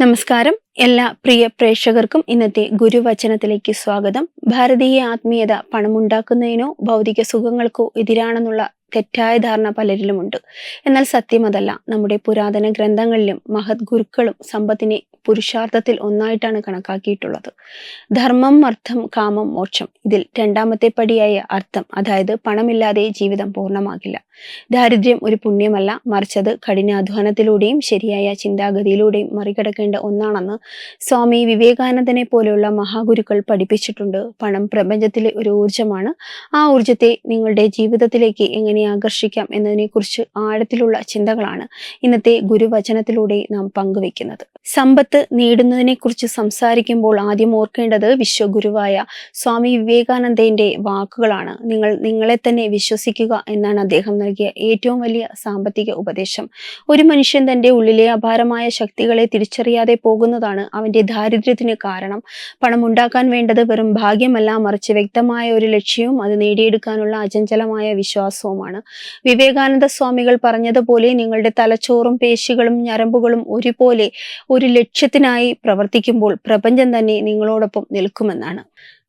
നമസ്കാരം. എല്ലാ പ്രിയ പ്രേക്ഷകർക്കും ഇന്നത്തെ ഗുരുവചനത്തിലേക്ക് സ്വാഗതം. ഭാരതീയ ആത്മീയത പണമുണ്ടാക്കുന്നതിനോ ഭൗതിക സുഖങ്ങൾക്കോ എതിരാണെന്നുള്ള തെറ്റായ ധാരണ പലരിലുമുണ്ട്. എന്നാൽ സത്യമതല്ല. നമ്മുടെ പുരാതന ഗ്രന്ഥങ്ങളിലും മഹത് ഗുരുക്കളും സമ്പത്തിനെ പുരുഷാർത്ഥത്തിൽ ഒന്നായിട്ടാണ് കണക്കാക്കിയിട്ടുള്ളത്. ധർമ്മം അർത്ഥം കാമം മോക്ഷം. ഇതിൽ രണ്ടാമത്തെ പടിയായ അർത്ഥം അതായത് പണമില്ലാതെ ജീവിതം പൂർണമാകില്ല. ദാരിദ്ര്യം ഒരു പുണ്യമല്ല. മറിച്ചത് കഠിനാധ്വാനത്തിലൂടെയും ശരിയായ ചിന്താഗതിയിലൂടെയും മറികടക്കേണ്ട ഒന്നാണെന്ന് സ്വാമി വിവേകാനന്ദനെ പോലെയുള്ള മഹാഗുരുക്കൾ പഠിപ്പിച്ചിട്ടുണ്ട്. പണം പ്രപഞ്ചത്തിലെ ഒരു ഊർജമാണ് ആ ഊർജത്തെ നിങ്ങളുടെ ജീവിതത്തിലേക്ക് എങ്ങനെ ആകർഷിക്കാം എന്നതിനെക്കുറിച്ച് ആഴത്തിലുള്ള ചിന്തകളാണ് ഇന്നത്തെ ഗുരുവചനത്തിലൂടെ നാം പങ്കുവെക്കുന്നത് സമ്പത്ത് നേടുന്നതിനെക്കുറിച്ച് സംസാരിക്കുമ്പോൾ ആദ്യം ഓർക്കേണ്ടത് വിശ്വഗുരുവായ സ്വാമി വിവേകാനന്ദന്റെ വാക്കുകളാണ്. നിങ്ങൾ നിങ്ങളെ തന്നെ വിശ്വസിക്കുക എന്നാണ് അദ്ദേഹം നൽകിയ ഏറ്റവും വലിയ സാമ്പത്തിക ഉപദേശം. ഒരു മനുഷ്യൻ തന്റെ ഉള്ളിലെ അപാരമായ ശക്തികളെ തിരിച്ചറിയാതെ പോകുന്നതാണ് അവന്റെ ദാരിദ്ര്യത്തിന് കാരണം. പണം ഉണ്ടാക്കാൻ വേണ്ടത് വെറും ഭാഗ്യമല്ല മറിച്ച് വ്യക്തമായ ഒരു ലക്ഷ്യവും അത് നേടിയെടുക്കാനുള്ള അചഞ്ചലമായ വിശ്വാസവുമാണ്. വിവേകാനന്ദ സ്വാമികൾ പറഞ്ഞതുപോലെ നിങ്ങളുടെ തലച്ചോറും പേശികളും ഞരമ്പുകളും ഒരുപോലെ ഒരു ലക്ഷ്യത്തിനായി പ്രവർത്തിക്കുമ്പോൾ പ്രപഞ്ചം തന്നെ നിങ്ങളോടൊപ്പം നിൽക്കുമെന്നാണ്.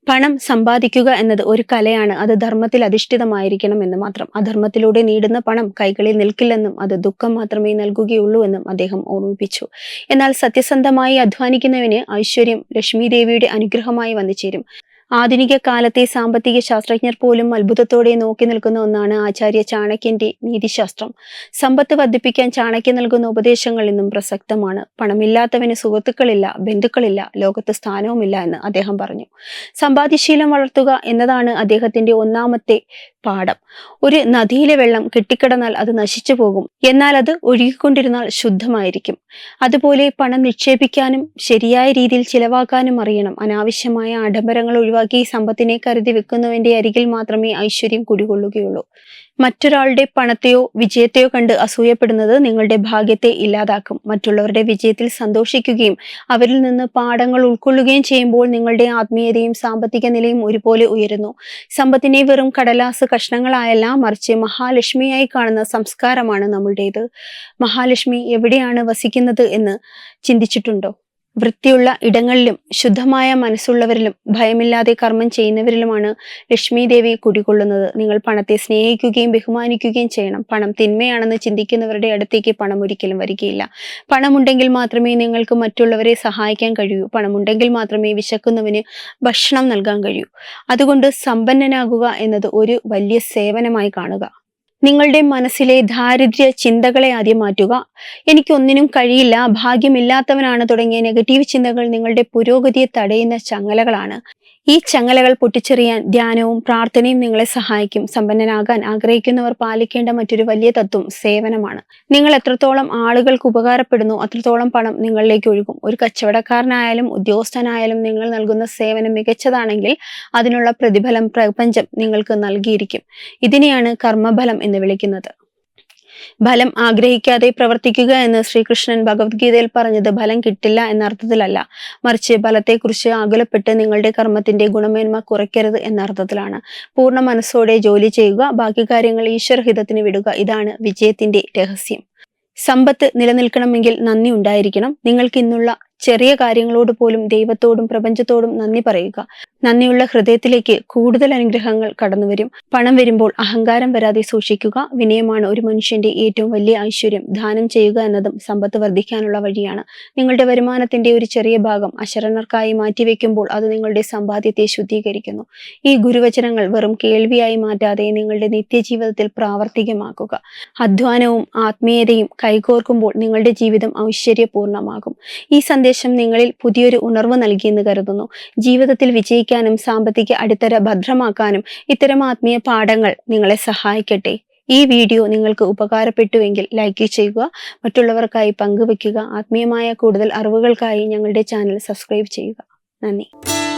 പണം സമ്പാദിക്കുക എന്നത് ഒരു കലയാണ്. അത് ധർമ്മത്തിൽ അധിഷ്ഠിതമായിരിക്കണം എന്ന് മാത്രം. അധർമ്മത്തിലൂടെ നേടുന്ന പണം കൈകളിൽ നിൽക്കില്ലെന്നും അത് ദുഃഖം മാത്രമേ നൽകുകയുള്ളൂ എന്നും അദ്ദേഹം ഓർമ്മിപ്പിച്ചു. എന്നാൽ സത്യസന്ധമായി അധ്വാനിക്കുന്നവന് ഐശ്വര്യം ലക്ഷ്മി ദേവിയുടെ അനുഗ്രഹമായി വന്നു ചേരും ആധുനിക കാലത്തെ സാമ്പത്തിക ശാസ്ത്രജ്ഞർ പോലും അത്ഭുതത്തോടെ നോക്കി നിൽക്കുന്ന ഒന്നാണ് ആചാര്യ ചാണക്യന്റെ നീതിശാസ്ത്രം. സമ്പത്ത് വർദ്ധിപ്പിക്കാൻ ചാണക്യൻ നൽകുന്ന ഉപദേശങ്ങൾ ഇന്നും പ്രസക്തമാണ്. പണമില്ലാത്തവന് സുഹൃത്തുക്കളില്ല ബന്ധുക്കളില്ല ലോകത്ത് സ്ഥാനവുമില്ല എന്ന് അദ്ദേഹം പറഞ്ഞു. സമ്പാദ്യശീലം വളർത്തുക എന്നതാണ് അദ്ദേഹത്തിന്റെ ഒന്നാമത്തെ പാഠം. ഒരു നദിയിലെ വെള്ളം കെട്ടിക്കിടന്നാൽ അത് നശിച്ചു പോകും. എന്നാൽ അത് ഒഴുകിക്കൊണ്ടിരുന്നാൽ ശുദ്ധമായിരിക്കും. അതുപോലെ പണം നിക്ഷേപിക്കാനും ശരിയായ രീതിയിൽ ചിലവാക്കാനും അറിയണം. അനാവശ്യമായ ആഡംബരങ്ങൾ ഒഴിവാക്കി സമ്പത്തിനെ കരുതി വെക്കുന്നവന്റെ അരികിൽ മാത്രമേ ഐശ്വര്യം കുടികൊള്ളുകയുള്ളൂ. മറ്റൊരാളുടെ പണത്തെയോ വിജയത്തെയോ കണ്ട് അസൂയപ്പെടുന്നത് നിങ്ങളുടെ ഭാഗ്യത്തെ ഇല്ലാതാക്കും. മറ്റുള്ളവരുടെ വിജയത്തിൽ സന്തോഷിക്കുകയും അവരിൽ നിന്ന് പാഠങ്ങൾ ഉൾക്കൊള്ളുകയും ചെയ്യുമ്പോൾ നിങ്ങളുടെ ആത്മീയതയും സാമ്പത്തിക നിലയും ഒരുപോലെ ഉയരുന്നു. സമ്പത്തിനെ വെറും കടലാസ് കഷ്ണങ്ങളായല്ല മറിച്ച് മഹാലക്ഷ്മിയായി കാണുന്ന സംസ്കാരമാണ് നമ്മളുടേത്. മഹാലക്ഷ്മി എവിടെയാണ് വസിക്കുന്നത് എന്ന് ചിന്തിച്ചിട്ടുണ്ടോ? വൃത്തിയുള്ള ഇടങ്ങളിലും ശുദ്ധമായ മനസ്സുള്ളവരിലും ഭയമില്ലാതെ കർമ്മം ചെയ്യുന്നവരിലുമാണ് ലക്ഷ്മി ദേവി കുടികൊള്ളുന്നത്. നിങ്ങൾ പണത്തെ സ്നേഹിക്കുകയും ബഹുമാനിക്കുകയും ചെയ്യണം. പണം തിന്മയാണെന്ന് ചിന്തിക്കുന്നവരുടെ അടുത്തേക്ക് പണം ഒരിക്കലും വരികയില്ല. പണമുണ്ടെങ്കിൽ മാത്രമേ നിങ്ങൾക്ക് മറ്റുള്ളവരെ സഹായിക്കാൻ കഴിയൂ. പണമുണ്ടെങ്കിൽ മാത്രമേ വിശക്കുന്നവന് ഭക്ഷണം നൽകാൻ കഴിയൂ. അതുകൊണ്ട് സമ്പന്നനാകുക എന്നത് ഒരു വലിയ സേവനമായി കാണുക. നിങ്ങളുടെ മനസ്സിലെ ദാരിദ്ര്യ ചിന്തകളെ ആദ്യം മാറ്റുക. എനിക്കൊന്നിനും കഴിയില്ല ഭാഗ്യമില്ലാത്തവനാണ് തുടങ്ങിയ നെഗറ്റീവ് ചിന്തകൾ നിങ്ങളുടെ പുരോഗതിയെ തടയുന്ന ചങ്ങലകളാണ്. ഈ ചങ്ങലകൾ പൊട്ടിച്ചെറിയാൻ ധ്യാനവും പ്രാർത്ഥനയും നിങ്ങളെ സഹായിക്കും. സമ്പന്നനാകാൻ ആഗ്രഹിക്കുന്നവർ പാലിക്കേണ്ട മറ്റൊരു വലിയ തത്വം സേവനമാണ്. നിങ്ങൾ എത്രത്തോളം ആളുകൾക്ക് ഉപകാരപ്പെടുന്നു അത്രത്തോളം പണം നിങ്ങളിലേക്ക് ഒഴുകും. ഒരു കച്ചവടക്കാരനായാലും ഉദ്യോഗസ്ഥനായാലും നിങ്ങൾ നൽകുന്ന സേവനം മികച്ചതാണെങ്കിൽ അതിനുള്ള പ്രതിഫലം പ്രപഞ്ചം നിങ്ങൾക്ക് നൽകിയിരിക്കും. ഇതിനെയാണ് കർമ്മഫലം എന്ന് വിളിക്കുന്നത്. ഫലം ആഗ്രഹിക്കാതെ പ്രവർത്തിക്കുക എന്ന് ശ്രീകൃഷ്ണൻ ഭഗവത്ഗീതയിൽ പറഞ്ഞത് ഫലം കിട്ടില്ല എന്ന അർത്ഥത്തിലല്ല. മറിച്ച് ഫലത്തെക്കുറിച്ച് ആകുലപ്പെട്ട് നിങ്ങളുടെ കർമ്മത്തിന്റെ ഗുണമേന്മ കുറയ്ക്കരുത് എന്ന അർത്ഥത്തിലാണ്. പൂർണ മനസ്സോടെ ജോലി ചെയ്യുക ബാക്കി കാര്യങ്ങൾ ഈശ്വരഹിതത്തിന് വിടുക ഇതാണ് വിജയത്തിന്റെ രഹസ്യം. സമ്പത്ത് നിലനിൽക്കണമെങ്കിൽ നന്ദി ഉണ്ടായിരിക്കണം. നിങ്ങൾക്ക് ഇന്നുള്ള ചെറിയ കാര്യങ്ങളോട് പോലും ദൈവത്തോടും പ്രപഞ്ചത്തോടും നന്ദി പറയുക. നന്ദിയുള്ള ഹൃദയത്തിലേക്ക് കൂടുതൽ അനുഗ്രഹങ്ങൾ കടന്നുവരും പണം വരുമ്പോൾ അഹങ്കാരം വരാതെ സൂക്ഷിക്കുക വിനയമാണ് ഒരു മനുഷ്യന്റെ ഏറ്റവും വലിയ ഐശ്വര്യം. ദാനം ചെയ്യുക എന്നതും സമ്പത്ത് വർദ്ധിക്കാനുള്ള വഴിയാണ്. നിങ്ങളുടെ വരുമാനത്തിന്റെ ഒരു ചെറിയ ഭാഗം അശരണർക്കായി മാറ്റിവെക്കുമ്പോൾ അത് നിങ്ങളുടെ സമ്പാദ്യത്തെ ശുദ്ധീകരിക്കുന്നു. ഈ ഗുരുവചനങ്ങൾ വെറും കേൾവിയായി മാറ്റാതെ നിങ്ങളുടെ നിത്യജീവിതത്തിൽ പ്രാവർത്തികമാക്കുക. അധ്വാനവും ആത്മീയതയും കൈകോർക്കുമ്പോൾ നിങ്ങളുടെ ജീവിതം ഐശ്വര്യപൂർണമാകും. ഈ സന്ദേശം നിങ്ങളിൽ പുതിയൊരു ഉണർവ് നൽകിയെന്ന് കരുതുന്നു. ജീവിതത്തിൽ വിജയിക്കാനും സാമ്പത്തിക അടിത്തറ ഭദ്രമാക്കാനും ഇത്തരം ആത്മീയ പാഠങ്ങൾ നിങ്ങളെ സഹായിക്കട്ടെ. ഈ വീഡിയോ നിങ്ങൾക്ക് ഉപകാരപ്പെട്ടുവെങ്കിൽ ലൈക്ക് ചെയ്യുക മറ്റുള്ളവർക്കായി പങ്കുവയ്ക്കുക ആത്മീയമായ കൂടുതൽ അറിവുകൾക്കായി ഞങ്ങളുടെ ചാനൽ സബ്സ്ക്രൈബ് ചെയ്യുക. നന്ദി.